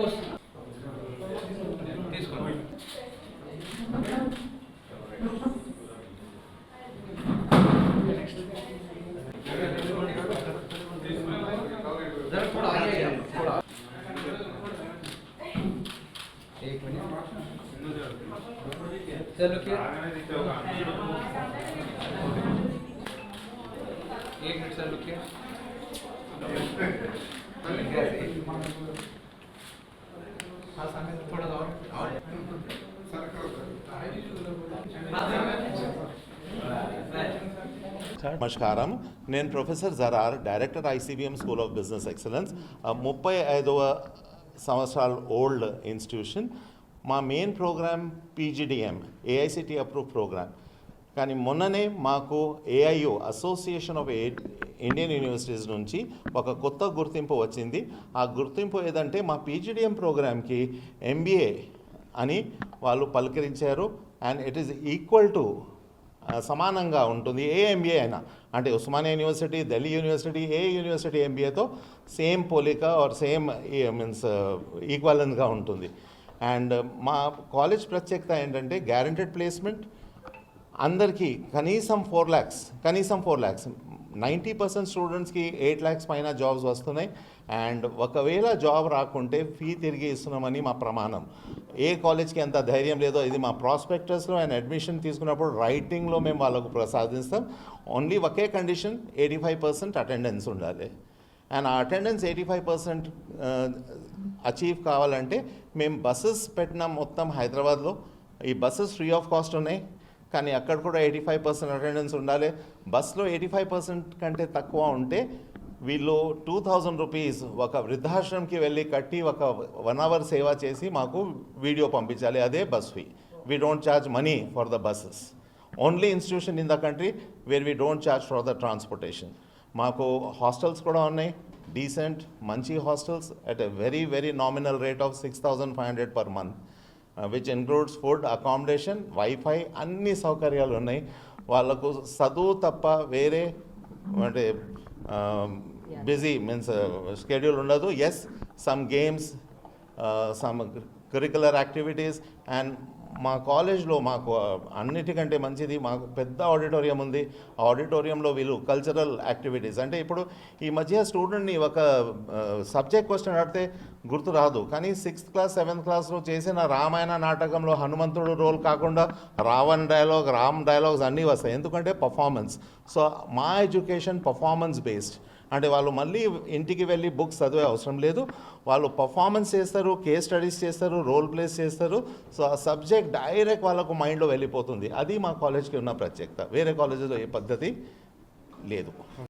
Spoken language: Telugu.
తీసుకొస్తున్నా తీసుకోండి चलो क्या एक मिनट सर रुकिए నమస్కారం నేను professor Zarar director ICBM school of business excellence ఆ, ముప్పై ఐదవ సంవత్సరాల ఓల్డ్ ఇన్స్టిట్యూషన్ మా main programme PGDM AICTE approve programme కానీ మొన్ననే మాకు AIU association of Indian universities నుంచి ఒక కొత్త గుర్తింపు వచ్చింది. ఆ గుర్తింపు ఏదంటే మా పీజీడిఎం ప్రోగ్రామ్కి ఎంబీఏ అని వాళ్ళు పలకరించారు. And it is equal to సమానంగా ఉంటుంది. ఏ ఎంబీఏ అయినా. అంటే ఉస్మానియా యూనివర్సిటీ ఢిల్లీ యూనివర్సిటీ ఏ యూనివర్సిటీ ఎంబీఏతో సేమ్ పోలిక ఆర్ సేమ్ మీన్స్ ఈక్వలెంట్గా ఉంటుంది. అండ్ మా కాలేజ్ ప్రత్యేకత ఏంటంటే గ్యారంటెడ్ ప్లేస్మెంట్ అందరికీ కనీసం ఫోర్ ల్యాక్స్ కనీసం ఫోర్ ల్యాక్స్ నైంటీ పర్సెంట్ స్టూడెంట్స్కి ఎయిట్ ల్యాక్స్ పైన జాబ్స్ వస్తున్నాయి. అండ్ ఒకవేళ జాబ్ రాకుంటే ఫీ తిరిగి ఇస్తున్నామని మా ప్రమాణం. ఏ కాలేజ్కి ఎంత ధైర్యం లేదో ఇది మా ప్రాస్పెక్టర్స్లో అండ్ అడ్మిషన్ తీసుకున్నప్పుడు రైటింగ్లో మేము వాళ్ళకు ప్రసాదిస్తాం. ఓన్లీ ఒకే condition eighty five percent attendance ఉండాలి. అండ్ ఆ attendance eighty five percent achieve కావాలంటే మేము బస్సెస్ పెట్టినాం మొత్తం హైదరాబాద్లో. ఈ బస్సెస్ ఫ్రీ ఆఫ్ కాస్ట్ ఉన్నాయి. కానీ అక్కడ కూడా ఎయిటీ ఫైవ్ పర్సెంట్ అటెండెన్స్ ఉండాలి. బస్లో ఎయిటీ ఫైవ్ పర్సెంట్ కంటే తక్కువ ఉంటే వీళ్ళు టూ థౌజండ్ రూపీస్ ఒక వృద్ధాశ్రమంకి వెళ్ళి కట్టి ఒక వన్ అవర్ సేవ చేసి మాకు వీడియో పంపించాలి. అదే bus fee we don't charge money for the buses only institution in the country where we don't charge for the transportation మాకు హాస్టల్స్ కూడా ఉన్నాయి. డీసెంట్ మంచి hostels at a very very nominal rate of six thousand five hundred per month which includes food accommodation wifi అన్ని సౌకర్యాలు ఉన్నాయి. వాళ్ళకు చదువు తప్ప వేరే అంటే బిజీ మీన్స్ స్కెడ్యూల్ ఉండదు. Yes some games some curricular activities and మా కాలేజ్లో మాకు అన్నిటికంటే మంచిది మాకు పెద్ద ఆడిటోరియం ఉంది. ఆ ఆడిటోరియంలో వీళ్ళు కల్చరల్ యాక్టివిటీస్ అంటే ఇప్పుడు ఈ మధ్య స్టూడెంట్ని ఒక సబ్జెక్ట్ క్వశ్చన్ అడిగితే గుర్తు రాదు. కానీ సిక్స్త్ క్లాస్ సెవెంత్ క్లాస్లో చేసిన రామాయణ నాటకంలో హనుమంతుడు రోల్ కాకుండా రావణ్ డైలాగ్ రామ్ డైలాగ్స్ అన్నీ వస్తాయి. ఎందుకంటే పర్ఫార్మెన్స్ సో మా ఎడ్యుకేషన్ పర్ఫార్మెన్స్ బేస్డ్ అంటే వాళ్ళు మళ్ళీ ఇంటికి వెళ్ళి బుక్స్ చదివే అవసరం లేదు. వాళ్ళు పర్ఫార్మెన్స్ చేస్తారు కేస్ స్టడీస్ చేస్తారు రోల్ ప్లేస్ చేస్తారు. సో ఆ సబ్జెక్ట్ డైరెక్ట్ వాళ్ళకు మైండ్లో వెళ్ళిపోతుంది. అది మా కాలేజ్కి ఉన్న ప్రత్యేకత. వేరే కాలేజీలో ఏ పద్ధతి లేదు.